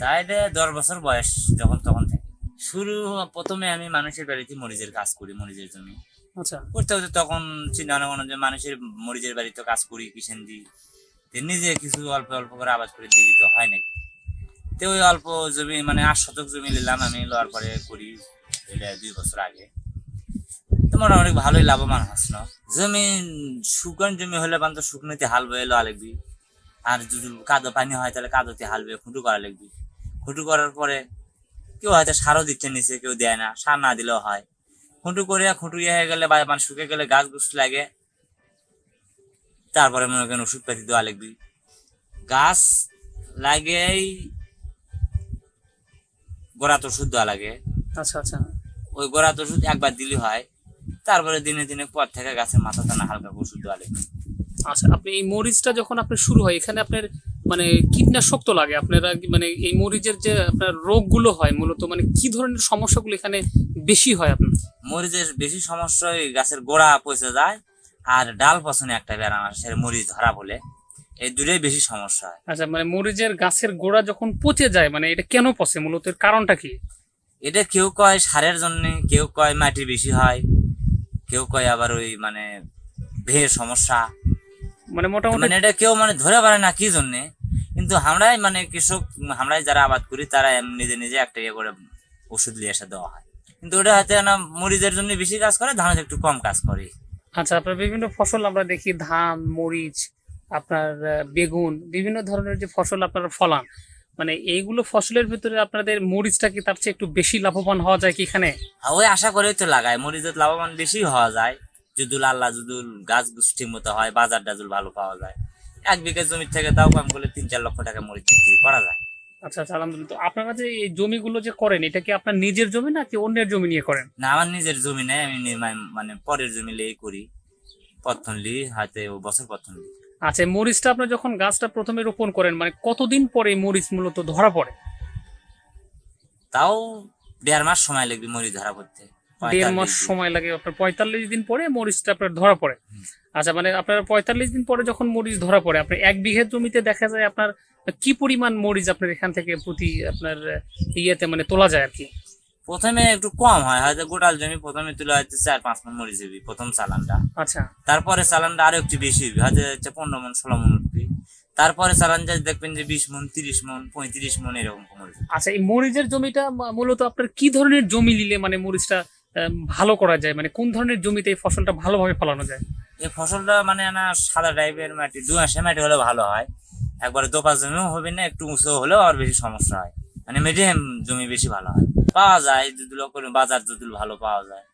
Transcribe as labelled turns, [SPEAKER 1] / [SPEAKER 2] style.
[SPEAKER 1] তাই দশ বছর বয়স যখন তখন থেকে। শুরু প্রথমে আমি মানুষের বাড়িতে মরিচের কাজ করি মরিচের জমি।
[SPEAKER 2] আচ্ছা।
[SPEAKER 1] করতে হতে তখন চিন্তা ভাবনা যে মানুষের মরিচের বাড়িতে কাজ করি কিষেন দিই। নিজে কিছু অল্প অল্প করে আবাদ করে দেখি তো হয় নাকি। তো ওই অল্প জমি মানে আট শতক জমি নিলাম আমি লওয়ার পরে করি এটা দুই বছর আগে। তো মোটামুটি ভালোই লাভবান হাসল জমি শুকন জমি হলে বান্ধব শুকনোতে হাল বয়ে লওয়া লাগবি। আর যদি কাদো পানি হয় তাহলে কাদোতে হাল বয়ে খুঁটু করা লাগবি। খুঁটু করার পরে কেউ হয়তো সারও দিচ্ছে নিচে কেউ দেয় না সার না দিলেও হয়। খুঁটু করে খুঁটু হয়ে গেলে বা মানে শুকে গেলে গাছ গুছ লাগে। তারপরে মনে করেন ওষুধ পাতি দেওয়া লাগবে। গাছ লাগেই গোড়াত ওষুধ দেওয়া লাগে।
[SPEAKER 2] আচ্ছা আচ্ছা।
[SPEAKER 1] ওই গোড়াত ওষুধ একবার দিলে হয়। তারপরে দিনে দিনে পর থেকে গাছের মাথা টানা হালকা ওষুধ দেওয়া লাগবে।
[SPEAKER 2] আচ্ছা আপনি এই মরিচটা যখন আপনার শুরু হয় এখানে আপনার মানে কীটনাশক তো লাগে। আপনারা মানে এই মরিচের যে আপনার রোগগুলো হয় মূলত মানে কি ধরনের সমস্যাগুলো এখানে বেশি হয় আপনার?
[SPEAKER 1] মরিচের বেশি সমস্যা ওই গাছের গোড়া পচে যায় আর ডাল পছনে একটা বেড়ান আসে মরিচ ধরা বলে। এই দুটোই বেশি সমস্যা হয়।
[SPEAKER 2] আচ্ছা মানে মরিচের গাছের গোড়া যখন পচে যায় মানে এটা কেন পচে? মূলত এর কারণটা কি?
[SPEAKER 1] এটা কেউ কয় সারের জন্য কেউ কয় মাটি বেশি হয় কেউ কয় আবার ওই মানে ভের সমস্যা।
[SPEAKER 2] মানে মোটামুটি
[SPEAKER 1] মানে এটা কেউ মানে ধরে পারে না কি জন্যে কিন্তু আমরাই মানে কৃষক আমরাই যারা আবাদ করি তারা নিজে নিজে একটা ইয়ে করে ওষুধ নিয়ে এসে দেওয়া হয়। কিন্তু ওটা হয়তো না মরিচের জন্য বেশি কাজ করে ধানের একটু কম কাজ করে।
[SPEAKER 2] আচ্ছা আপনার বিভিন্ন ফসল আমরা দেখি ধান মরিচ আপনার বেগুন বিভিন্ন ধরনের যে ফসল আপনারা ফলান মানে এইগুলো ফসলের ভিতরে আপনাদের মরিচটা কি তার চেয়ে একটু বেশি লাভবান হওয়া যায় কি এখানে?
[SPEAKER 1] ওই আশা করেই তো লাগায় মরিচের লাভবান বেশি হওয়া যায় যদুল আল্লাহ যদুল গাছ গুছ ঠিক মতো হয় বাজার টাজুল ভালো পাওয়া যায়। এক বিঘা জমি থেকে তাও কম করলে তিন চার লক্ষ টাকা মরিচ বিক্রি করা যায়।
[SPEAKER 2] আচ্ছা আচ্ছা আলহামদুলিল্লাহ। আপনারা যে এই জমিগুলো যে করেন এটা কি আপনার নিজের জমি নাকি অন্যের জমি নিয়ে করেন?
[SPEAKER 1] না আমার নিজের জমি নেই আমি মানে- পরের জমি লেই করি। প্রথম লি হয়তো ও বছর প্রথম লি
[SPEAKER 2] আচ্ছা এই মরিচটা আপনার যখন গাছটা প্রথমে রোপণ করেন মানে কতদিন পরে এই মরিচ মূলত ধরা পড়ে?
[SPEAKER 1] তাও দেড় মাস সময় লাগবে মরিচ ধরা পড়তে।
[SPEAKER 2] দেড় মাস সময় লাগে আপনার। পঁয়তাল্লিশ দিন পরে মরিচটা আপনার ধরা পড়ে। আচ্ছা মানে আপনার পঁয়তাল্লিশ দিন পরে যখন মরিচ ধরা পড়ে আপনার এক বিঘে জমিতে দেখা যায় আপনার কি পরিমাণ মরিচ আপনার এখান থেকে প্রতি আপনার ইয়েতে মানে তোলা যায় আর কি?
[SPEAKER 1] প্রথমে একটু কম হয় হয়তো গোটাল জমি প্রথমে তুলে হয়তো চার পাঁচ মন মরিচ হবি প্রথম চালানটা।
[SPEAKER 2] আচ্ছা।
[SPEAKER 1] তারপরে চালানটা আরও একটু বেশি হবি হয়তো হচ্ছে পনেরো মন ষোলো মন উঠবি। তারপরে চালান যায় দেখবেন যে বিশ মন তিরিশ মন পঁয়ত্রিশ মন এরকম মরিচ
[SPEAKER 2] আচ্ছা এই মরিচের জমিটা মূলত আপনার কি ধরনের জমি নিলে মানে মরিচটা ভালো করা যায়? মানে কোন ধরনের জমিতে এই ফসলটা ভালোভাবে ফলানো যায়?
[SPEAKER 1] এই ফসলটা মানে না, সাদা টাইপের মাটি দু মাসে মাটি হলে ভালো হয়। একবারে দোপা জমিও হবে না, একটু উঁচু হলেও আর বেশি সমস্যা হয়। মানে মিডিয়াম জমি বেশি ভালো হয়। পাওয়া যায় দুদুলো বাজার দুদুল ভালো পাওয়া যায়।